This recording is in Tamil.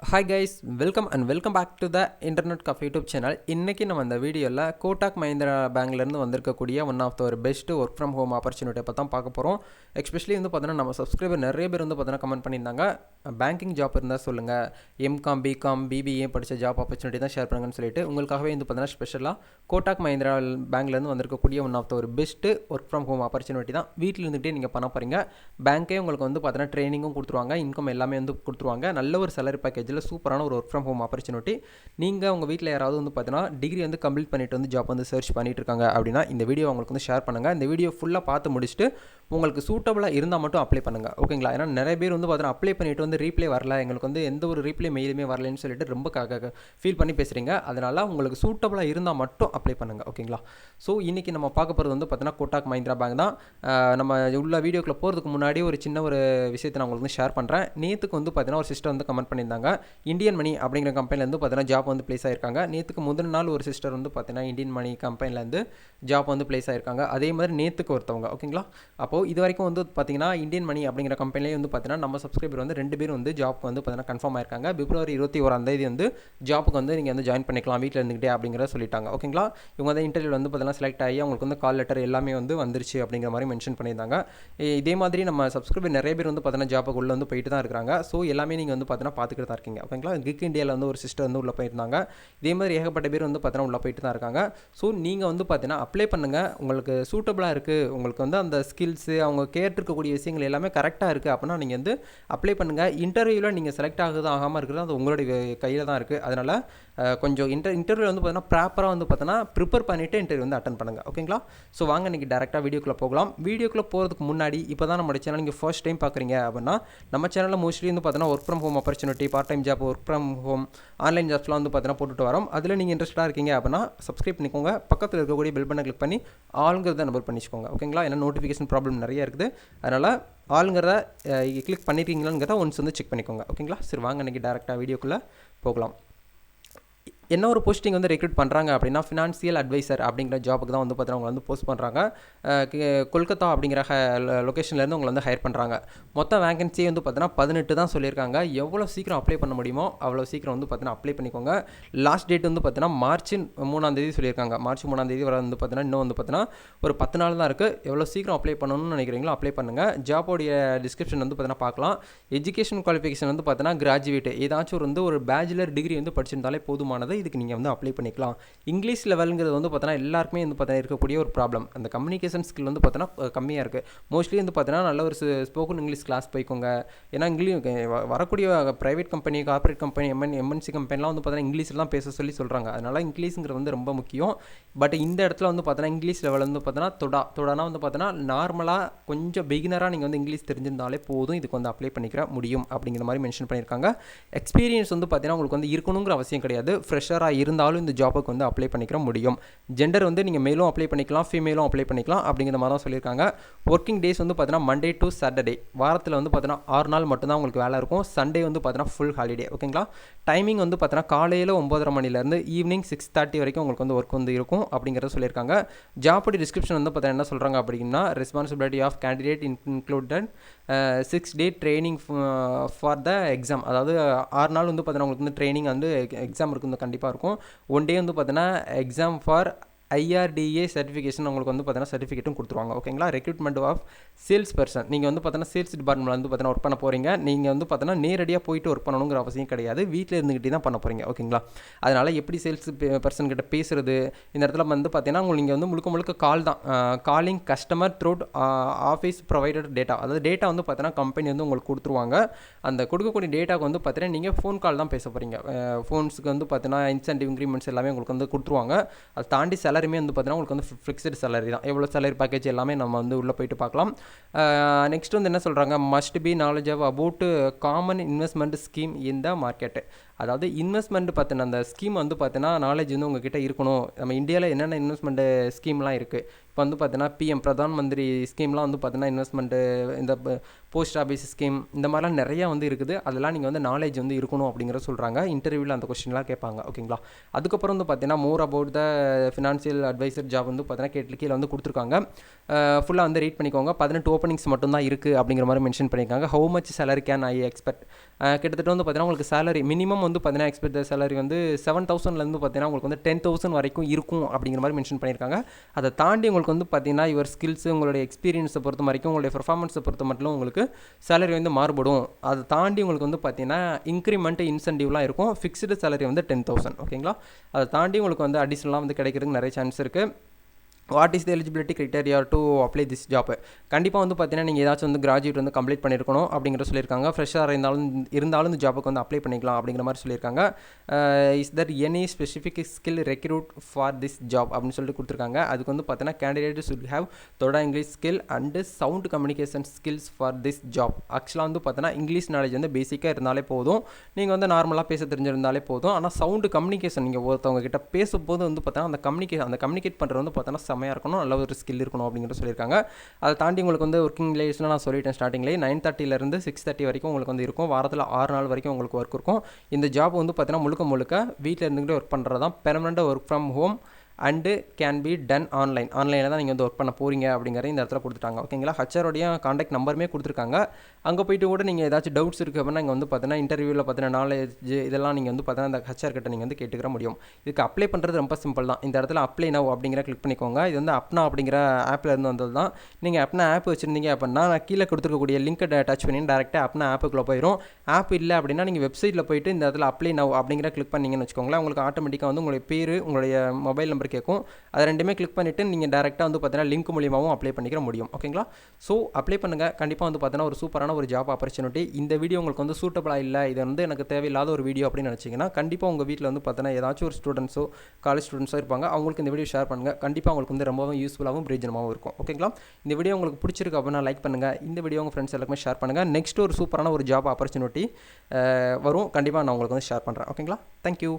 Hi guys welcome and welcome back to the internet cafe YouTube channel இன்றைக்கி நம்ம இந்த வீடியோவில் கோட்டாக் மஹிந்திரா பேங்க்லேருந்து வந்திருக்கக்கூடிய ஒன் ஆஃப் த ஒரு பெஸ்ட் ஒர்க் ஃப்ரம் ஹோம் ஆப்பர்ச்சுனிட்டியை பற்றி தான் பார்க்க போகிறோம் எஸ்பெஷலி வந்து பார்த்தீங்கன்னா நம்ம சப்ஸ்கிரைபர் நிறைய பேர் வந்து பார்த்தீங்கன்னா கமெண்ட் பண்ணியிருந்தாங்க. பேங்கிங் ஜாப் இருந்தால் சொல்லுங்கள் எம்காம் பிகாம் பிபிஏ படித்த ஜாப் ஆப்பர்ச்சுனிட்டி தான் ஷேர் பண்ணுங்கன்னு சொல்லிட்டு உங்களுக்காகவே வந்து பார்த்தீங்கன்னா ஸ்பெஷலாக கோட்டாக் மஹிந்திரா பேங்க்லேருந்து வந்திருக்கக்கூடிய ஒன் ஆஃப் த ஒரு best work from home opportunity தான் வீட்டில் இருந்துகிட்டே நீங்கள் பண்ண போகிறீங்க பேங்க்கே உங்களுக்கு வந்து பார்த்தீங்கன்னா ட்ரைனிங்கும் கொடுத்துருவாங்க இன்கம் எல்லாமே வந்து கொடுத்துருவாங்க. நல்ல ஒரு சேலரி பேக்கேஜில் சூப்பரான ஒரு ஒர்க் ஃப்ரம் ஹோம் ஆப்பர்ச்சுனிட்டி நீங்கள் உங்கள் வீட்டில் யாராவது வந்து பார்த்தீங்கன்னா டிகிரி வந்து கம்ப்ளீட் பண்ணிட்டு வந்து ஜாப் வந்து சர்ச் பண்ணிட்டு இருக்காங்க அப்படின்னா இந்த வீடியோ உங்களுக்கு வந்து ஷேர் பண்ணுங்கள் இந்த வீடியோ ஃபுல்லாக பார்த்து முடிச்சுட்டு உங்களுக்கு சூட்டபுளாக இருந்தால் மட்டும் அப்ளை பண்ணுங்கள் ஓகேங்களா ஏன்னா நிறைய பேர் வந்து பார்த்தீங்கன்னா அப்ளை பண்ணிட்டு வந்து ரீப்ளே வரல. எங்களுக்கு வந்து எந்த ஒரு ரீப்ளே மெயிலுமே வரலன்னு சொல்லிட்டு ரொம்ப ஃபீல் பண்ணி பேசுகிறீங்க அதனால் உங்களுக்கு சூட்டபுளாக இருந்தால் மட்டும் அப்ளை பண்ணுங்கள் ஓகேங்களா ஸோ இன்றைக்கி நம்ம பார்க்க போகிறது வந்து பார்த்தீங்கன்னா கோட்டாக் மஹிந்திரா பேங்க் தான். நம்ம உள்ள வீடியோக்குள்ளே போகிறதுக்கு முன்னாடி ஒரு சின்ன ஒரு விஷயத்தை நான் உங்களுக்கு வந்து ஷேர் பண்ணுறேன் நேற்றுக்கு வந்து பார்த்தீங்கன்னா ஒரு சிஸ்டர் வந்து கமெண்ட் பண்ணியிருந்தாங்க. இந்தியன் மணி அப்படிங்கிற கம்பெனிலேருந்து பார்த்தீங்கன்னா ஜாப் வந்து ப்ளேஸ் ஆயிருக்காங்க. நேற்றுக்கு முதல் நாள் ஒரு சிஸ்டர் வந்து பார்த்தீங்கன்னா இந்தியன் மணி கம்பெனிலேருந்து ஜாப் வந்து ப்ளேஸ் ஆயிருக்காங்க. அதே மாதிரி நேற்றுக்கு ஒருத்தவங்க. ஓகேங்களா அப்போ அப்போது இது வரைக்கும் வந்து பார்த்தீங்கன்னா இந்தியன் மணி அப்படிங்கிற கம்பெனிலேயே வந்து பார்த்தீங்கன்னா நம்ம சப்ஸ்கிரைபர் வந்து ரெண்டு பேரும் வந்து ஜாப் வந்து பார்த்தீங்கன்னா கன்ஃபார்ம் ஆயிருக்காங்க. பிப்ரவரி இருபத்தி ஓராம் தேதி வந்து ஜாப்புக்கு வந்து நீங்கள் வந்து ஜாயின் பண்ணிக்கலாம் வீட்டில் இருந்துக்கிட்டே அப்படிங்கிறத சொல்லிட்டாங்க. ஓகேங்களா இவங்க வந்து இன்டர்வியூ வந்து பார்த்தீங்கன்னா செலக்ட் ஆகி அவங்களுக்கு வந்து கால் லெட்டர் எல்லாமே வந்து வந்துருச்சு அப்படிங்கிற மாதிரி மென்ஷன் பண்ணியிருந்தாங்க. இதே மாதிரி நம்ம சப்ஸ்கிரைபர் நிறைய பேர் வந்து பார்த்தீங்கன்னா ஜாப்புக்கு வந்து போயிட்டு தான் இருக்காங்க ஸோ எல்லாமே நீங்கள் வந்து பார்த்தீங்கன்னா பார்த்துக்கிட்டு தான் இருக்கீங்க. ஓகேங்களா கிக் இந்தியாவில் வந்து ஒரு சிஸ்டர் வந்து உள்ளே போயிருந்தாங்க. இதே மாதிரி ஏகப்பட்ட பேர் வந்து பார்த்தீங்கன்னா உள்ளே போயிட்டு தான் இருக்காங்க. ஸோ நீங்கள் வந்து பார்த்தீங்கன்னா அப்ளை பண்ணுங்கள் உங்களுக்கு சூட்டபுளாக இருக்குது உங்களுக்கு வந்து அந்த ஸ்கில்ஸ் அவங்க கேட்டிருக்கக்கூடிய விஷயங்கள் எல்லாமே கரெக்டாக இருக்குது அப்படின்னா நீங்கள் வந்து அப்ளை பண்ணுங்கள் இன்டர்வியூவில் நீங்கள் செலக்ட் ஆகுது ஆகாமல் இருக்கிறது அது உங்களுடைய கையில் தான் இருக்குது அதனால் கொஞ்சம் இன்டர் இன்டர்வியூ வந்து பார்த்தீங்கன்னா ப்ராப்பராக வந்து பார்த்தீங்கன்னா ப்ரிப்பேர் பண்ணிவிட்டு இன்டர்வியூ வந்து அட்டன் பண்ணுங்கள் ஓகேங்களா ஸோ வாங்க இன்றைக்கி டேரெக்டாக வீடியோக்குள்ளே போகலாம். வீடியோக்குள்ளே போகிறதுக்கு முன்னாடி இப்போ தான் நம்ம சேனல் நீங்கள் ஃபர்ஸ்ட் டைம் பார்க்குறீங்க அப்படின்னா நம்ம சேனலில் மோஸ்ட்லி வந்து பார்த்தீங்கன்னா work from home opportunity part time job work from home online ஜாப்ஸ்லாம் வந்து பார்த்தீங்கன்னா போட்டுட்டு வரோம். அதில் நீங்கள் இன்ட்ரெஸ்ட்டாக இருக்கீங்க அப்படின்னா சப்ஸ்கிரைப் பண்ணிக்கோங்க. பக்கத்தில் இருக்கக்கூடிய பெல் பட்டனை கிளிக் பண்ணி ஆளுங்கிறத நம்பர் பண்ணிச்சுக்கோங்க. ஓகேங்களா ஏன்னா நோட்டிஃபிகேஷன் ப்ராப்ளம் நிறைய இருக்குது. அதனால் ஆளுங்கிறத கிளிக் பண்ணியிருக்கீங்களாங்கிறத ஒன்ஸ் வந்து செக் பண்ணிக்கோங்க. ஓகேங்களா? சரி வாங்க இன்றைக்கி டேரெக்டாக வீடியோக்குள்ளே போகலாம். என்ன ஒரு போஸ்டிங் வந்து ரெக்ரூட் பண்ணுறாங்க அப்படின்னா ஃபினான்சியல் அட்வைசர் அப்படிங்கிற ஜாபுக்கு தான் வந்து பார்த்தீங்கன்னா அவங்க வந்து போஸ்ட் பண்ணுறாங்க கொல்கத்தா அப்படிங்கிற ஹ லொக்கேஷன்லேருந்து உங்களை வந்து ஹையர் பண்ணுறாங்க மொத்த வேகன்சி வந்து பார்த்தீங்கன்னா பதினெட்டு தான் சொல்லியிருக்காங்க. எவ்வளோ சீக்கிரம் அப்ளை பண்ண முடியுமோ அவ்வளோ சீக்கிரம் வந்து பார்த்தீங்கன்னா அப்ளை பண்ணிக்கோங்க. லாஸ்ட் டேட் வந்து பார்த்தீங்கன்னா மார்ச் மூணாந்தேதி சொல்லியிருக்காங்க. மார்ச் மூணாந்தேதி வர வந்து பார்த்தீங்கன்னா இன்னும் வந்து பார்த்தீங்கன்னா ஒரு பத்து நாள் தான் இருக்குது எவ்வளோ சீக்கிரம் அப்ளை பண்ணணும்னு நினைக்கிறீங்களோ அப்ளை பண்ணுங்கள் ஜாபோடைய டிஸ்கிரிப்ஷன் வந்து பார்த்தீங்கன்னா பார்க்கலாம். எஜுகேஷன் குவாலிஃபிகேஷன் வந்து பார்த்தீங்கன்னா கிராஜுவேட் ஏதாச்சும் ஒரு வந்து ஒரு பேச்சுலர் டிகிரி வந்து படிச்சிருந்தாலே போதுமானது. இதுக்கு நீங்கள் வந்து அப்ளை பண்ணிக்கலாம். இங்கிலீஷ் லெவலுங்கிறது வந்து பார்த்தோன்னா எல்லாருக்குமே வந்து பார்த்தீங்கன்னா இருக்கக்கூடிய ஒரு ப்ராப்ளம் அந்த கம்யூனிகேஷன் ஸ்கில் வந்து பார்த்தோன்னா கம்மியாக இருக்குது மோஸ்ட்லி வந்து பார்த்தீங்கன்னா நல்ல ஒரு ஸ்போக்கன் இங்கிலீஷ் கிளாஸ் போய்க்கோங்க. ஏன்னா இங்கிலீஷ் வரக்கூடிய private company corporate company MN MNC கம்பெனிலாம் வந்து பார்த்தீங்கன்னா இங்கிலீஷில் தான் பேச சொல்லி சொல்கிறாங்க அதனால் இங்கிலீஷுங்கிறது வந்து ரொம்ப முக்கியம். பட் இந்த இடத்துல வந்து பார்த்தீங்கன்னா இங்கிலீஷ் லெவல் வந்து பார்த்தீங்கன்னா தொடா தொடனா வந்து பார்த்தீங்கன்னா நார்மலாக கொஞ்சம் பிகினராக நீங்கள் வந்து இங்கிலீஷ் தெரிஞ்சிருந்தாலே போதும் இதுக்கு வந்து அப்ளை பண்ணிக்கிற முடியும் அப்படிங்கிற மாதிரி மென்ஷன் பண்ணியிருக்காங்க. எக்ஸ்பீரியன்ஸ் வந்து பார்த்தீங்கன்னா உங்களுக்கு வந்து இருக்கணுங்கிற அவசியம் கிடையாது. ஃப்ரெஷ் ஃப்ரெஷராக இருந்தாலும் இந்த ஜாபுக்கு வந்து அப்ளை பண்ணிக்கிற முடியும். ஜெண்டர் வந்து நீங்கள் மேலும் அப்ளை பண்ணிக்கலாம் ஃபீமேலும் அப்ளை பண்ணிக்கலாம் அப்படிங்கிற மாதிரி தான் சொல்லியிருக்காங்க. ஒர்க்கிங் டேஸ் வந்து பார்த்தீங்கன்னா மண்டே டு சாட்டர்டே வாரத்தில் வந்து பார்த்தீங்கன்னா ஆறு நாள் மட்டும்தான் உங்களுக்கு வேலை இருக்கும். சண்டே வந்து பார்த்தீங்கன்னா ஃபுல் ஹாலிடே ஓகேங்களா டைமிங் வந்து பார்த்தீங்கன்னா காலையில் ஒம்பதரை மணிலேருந்து ஈவினிங் சிக்ஸ் தேர்ட்டி வரைக்கும் உங்களுக்கு வந்து ஒர்க் வந்து இருக்கும் அப்படிங்கிறத சொல்லியிருக்காங்க. ஜாப்படி டிஸ்கிரிப்ஷன் வந்து பார்த்தீங்கன்னா என்ன சொல்கிறாங்க அப்படின்னா responsibility of candidate included six day training for the exam அதாவது ஆறு நாள் வந்து பார்த்தீங்கன்னா உங்களுக்கு வந்து ட்ரைனிங் வந்து எக்ஸாம் இருக்குது கண்டிப்பாக இருக்கும். ஒன் டே வந்து பார்த்தீங்கன்னா எக்ஸாம் ஃபார் ஐஆர்டிஏ சர்டிஃபிகேஷன் உங்களுக்கு வந்து பார்த்தீங்கன்னா சர்டிஃபிகேட்டும் கொடுத்துருவாங்க. ஓகேங்களா ரெக்ரூட்மெண்ட் ஆஃப் சேல்ஸ் பர்சன் நீங்கள் வந்து பார்த்தீங்கன்னா சேல்ஸ் டிபார்ட்மெண்ட் வந்து பார்த்தீங்கன்னா ஒர்க் பண்ண போகிறீங்க நீங்கள் வந்து பார்த்தீங்கன்னா நேரடியாக போயிட்டு ஒர்க் பண்ணணுங்கிற அவசியம் கிடையாது. வீட்டில் இருந்துக்கிட்டே தான் பண்ண போகிறீங்க ஓகேங்களா அதனால் எப்படி சேல்ஸ் பர்சன் கிட்ட பேசுறது? இந்த இடத்துல வந்து பார்த்தீங்கன்னா உங்களுக்கு நீங்கள் வந்து முழுக்க முழுக்க கால் தான். Calling customer through office provided data அதாவது டேட்டா வந்து பார்த்தீங்கன்னா கம்பெனி வந்து உங்களுக்கு கொடுத்துருவாங்க. அந்த கொடுக்கக்கூடிய டேட்டாக்கு வந்து பார்த்தீங்கன்னா நீங்கள் ஃபோன் கால் தான் பேச போகிறீங்க ஃபோன்ஸுக்கு வந்து பார்த்தீங்கன்னா இன்சென்டிவ் இன்க்ரிமெண்ட்ஸ் எல்லாமே உங்களுக்கு வந்து கொடுத்துருவாங்க. அதை தாண்டி சேலரியுமே வந்து பார்த்தீங்கன்னா உங்களுக்கு வந்து ஃபிக்ஸ்டு சேலரி தான். எவ்வளோ சேலரி பேக்கேஜ் எல்லாமே நம்ம வந்து உள்ளே போயிட்டு பார்க்கலாம். நெக்ஸ்ட் வந்து என்ன சொல்கிறாங்க must be knowledge of about common investment scheme in the market அதாவது இன்வெஸ்ட்மெண்ட் பற்றின அந்த ஸ்கீம் வந்து பார்த்தீங்கன்னா நாலேஜ் வந்து உங்ககிட்ட இருக்கணும். நம்ம இந்தியாவில் என்னென்ன இன்வெஸ்ட்மெண்ட் ஸ்கீம்லாம் இருக்குது இப்போ வந்து பார்த்தீங்கன்னா பிஎம் பிரதான் மந்திரி ஸ்கீம்லாம் வந்து பார்த்தீங்கன்னா இன்வெஸ்ட்மெண்ட்டு இந்த போஸ்ட் ஆஃபீஸ் ஸ்கீம் இந்த மாதிரிலாம் நிறையா வந்து இருக்குது. அதெல்லாம் நீங்கள் வந்து நாலேஜ் வந்து இருக்கணும் அப்படிங்கிற சொல்கிறாங்க இன்டர்வியூவில் அந்த கொஸ்டின்லாம் கேட்பாங்க. ஓகேங்களா? அதுக்கப்புறம் வந்து பார்த்தீங்கன்னா more about the financial adviser job வந்து பார்த்தீங்கன்னா கேட்டு கீழே வந்து கொடுத்துருக்காங்க. ஃபுல்லாக வந்து ரீட் பண்ணிக்கோங்க. பதினெட்டு ஓப்பனிங்ஸ் மட்டும் தான் இருக்குது அப்படிங்கிற மாதிரி மென்ஷன் பண்ணியிருக்காங்க. How much salary can I expect கிட்டத்தட்ட வந்து பார்த்தீங்கன்னா உங்களுக்கு சேலரி மினிமம் வந்து பார்த்தீங்கன்னா எக்ஸ்பெக்ட் சேலரி வந்து செவன் தௌசண்ட்லேருந்து பார்த்தீங்கன்னா உங்களுக்கு வந்து டென் தௌசண்ட் வரைக்கும் இருக்கும் அப்படிங்கிற மாதிரி மென்ஷன் பண்ணியிருக்காங்க. அதை தாண்டி உங்களுக்கு வந்து பார்த்தீங்கன்னா யுவர் ஸ்கில்ஸு உங்களுடைய எக்ஸ்பீரியன்ஸை பொறுத்த வரைக்கும் உங்களுடைய பர்ஃபார்மன்ஸை பொறுத்த மட்டும் உங்களுக்கு சேலரி வந்து மாறுபடும். அதை தாண்டி உங்களுக்கு வந்து பார்த்தீங்கன்னா இன்க்ரிமெண்ட் இன்சென்டிவ்லாம் இருக்கும். ஃபிக்ஸ்டு சேலரி வந்து டென் தௌசண்ட் ஓகேங்களா அதை தாண்டி உங்களுக்கு வந்து அடிஷனலாக வந்து கிடைக்கிறதுக்கு நிறைய சான்ஸ் இருக்குது what is the eligibility criteria to apply this job கண்டிப்பாக வந்து பார்த்தீங்கன்னா நீங்கள் ஏதாச்சும் வந்து கிராஜுவேட் வந்து கம்ப்ளீட் பண்ணியிருக்கணும் அப்படிங்கிற சொல்லியிருக்காங்க. ஃப்ரெஷ்ஷாக இருந்தாலும் இருந்தாலும் இந்த ஜாப்புக்கு வந்து அப்ளை பண்ணிக்கலாம் அப்படிங்கிற மாதிரி சொல்லியிருக்காங்க. Is there any specific skill recruit for this job அப்படின்னு சொல்லிட்டு கொடுத்துருக்காங்க. அதுக்கு வந்து பார்த்தீங்கன்னா candidate should have தொடா English skill and sound communication skills for this job ஆக்சுவலாக வந்து பார்த்தீங்கன்னா இங்கிலீஷ் நாலேஜ் வந்து பேசிக்காக இருந்தாலே போதும். நீங்கள் வந்து நார்மலாக பேச தெரிஞ்சிருந்தாலே போதும். ஆனால் சவுண்டு கம்யூனிகேஷன் நீங்கள் ஒருத்தவங்க கிட்ட பேசும்போது வந்து பார்த்தீங்கன்னா அந்த கம்யூனிகேஷன் அந்த கம்யூனிகேட் பண்ணுறது வந்து பார்த்தீங்கன்னா செம்மையாக இருக்கணும் நல்ல ஒரு ஸ்கில் இருக்கணும் அப்படிங்கிற சொல்லியிருக்காங்க. அதை தாண்டி உங்களுக்கு வந்து ஒர்க்கிங் டேஸ்லாம் நான் சொல்லிட்டேன் ஸ்டார்டிங்லேயே நைன் தேர்ட்டிலேருந்து சிக்ஸ் தேர்ட்டி வரைக்கும் உங்களுக்கு வந்து இருக்கும். வாரத்தில் ஆறு நாள் வரைக்கும் உங்களுக்கு ஒர்க் இருக்கும். இந்த ஜாப் வந்து பார்த்தீங்கன்னா முழுக்க முழுக்க வீட்டில் இருந்துக்கிட்டே ஒர்க் பண்ணுறது தான் பெர்மனெண்ட்டாக work from home and can be done online ஆன்லைனில் தான் நீங்கள் வந்து ஒர்க் பண்ண போகிறீங்க அப்படிங்கிற இந்த இடத்துல கொடுத்துட்டாங்க. ஓகேங்களா ஹச்ஆரோடைய காண்டாக்ட் நம்பருமே கொடுத்துருக்காங்க. அங்கே போயிட்டு கூட நீங்கள் ஏதாச்சும் டவுட்ஸ் இருக்குது அப்படின்னா இங்கே வந்து பார்த்தீங்கன்னா இன்டர்வியூவில் பார்த்தீங்கன்னா நாலேஜ் இதெல்லாம் நீங்கள் வந்து பார்த்தீங்கன்னா அந்த ஹச்ஆர் கிட்ட நீங்கள் வந்து கேட்டுக்கிற முடியும். இதுக்கு அப்ளை பண்ணுறது ரொம்ப சிம்பிள் தான். இந்த இடத்துல அப்ளை நவ் அப்படிங்கிற கிளிக் பண்ணிக்கோங்க. இது வந்து அப்னா அப்படிங்கிற ஆப்பில் இருந்து வந்தது தான். நீங்கள் அப்னா ஆப் வச்சுருந்தீங்க அப்படின்னா நான் கீழே கொடுத்துருக்கக்கூடிய லிங்க்கை டச் பண்ணி டேரெக்டாக அப்னா ஆப்புக்குள்ளே போயிடும் ஆப் இல்லை அப்படின்னா நீங்கள் வெப்சைட்டில் போயிட்டு இந்த இடத்துல அப்ளை நவ் அப்படிங்கிற கிளிக் பண்ணிங்கன்னு வச்சுக்கோங்களேன் உங்களுக்கு ஆட்டோமேட்டிக்காக வந்து உங்களுடைய பேர் உங்களுடைய மொபைல் நம்பர் நம்பர் கேட்கும் அதை ரெண்டுமே கிளிக் பண்ணிவிட்டு நீங்கள் டேரெக்டாக வந்து பார்த்தீங்கன்னா லிங்க் மூலியமாகவும் அப்ளை பண்ணிக்கிற முடியும். ஓகேங்களா ஸோ அப்ளை பண்ணுங்கள் கண்டிப்பாக வந்து பார்த்தீங்கன்னா ஒரு சூப்பரான ஒரு ஜாப் ஆப்பர்ச்சுனிட்டி இந்த வீடியோ உங்களுக்கு வந்து சூட்டபிளாக இல்லை இது வந்து எனக்கு தேவையில்லாத ஒரு வீடியோ அப்படின்னு நினச்சிங்கன்னா கண்டிப்பாக உங்கள் வீட்டில் வந்து பார்த்தீங்கன்னா ஏதாச்சும் ஒரு ஸ்டூடெண்ட்ஸோ காலேஜ் ஸ்டூடெண்ட்ஸோ இருப்பாங்க. அவங்களுக்கு இந்த வீடியோ ஷேர் பண்ணுங்கள் கண்டிப்பாக உங்களுக்கு வந்து ரொம்பவும் யூஸ்ஃபுல்லாகவும் பிரயோஜனமாகவும் இருக்கும். ஓகேங்களா இந்த வீடியோ உங்களுக்கு பிடிச்சிருக்கு அப்படின்னா லைக் பண்ணுங்கள் இந்த வீடியோ உங்கள் ஃப்ரெண்ட்ஸ் எல்லாருமே ஷேர் பண்ணுங்கள் நெக்ஸ்ட் ஒரு சூப்பரான ஒரு ஜாப் ஆப்பர்ச்சுனிட்டி வரும். கண்டிப்பாக நான் உங்களுக்கு வந்து ஷேர் பண்ணுறேன் ஓகேங்களா தேங்க்யூ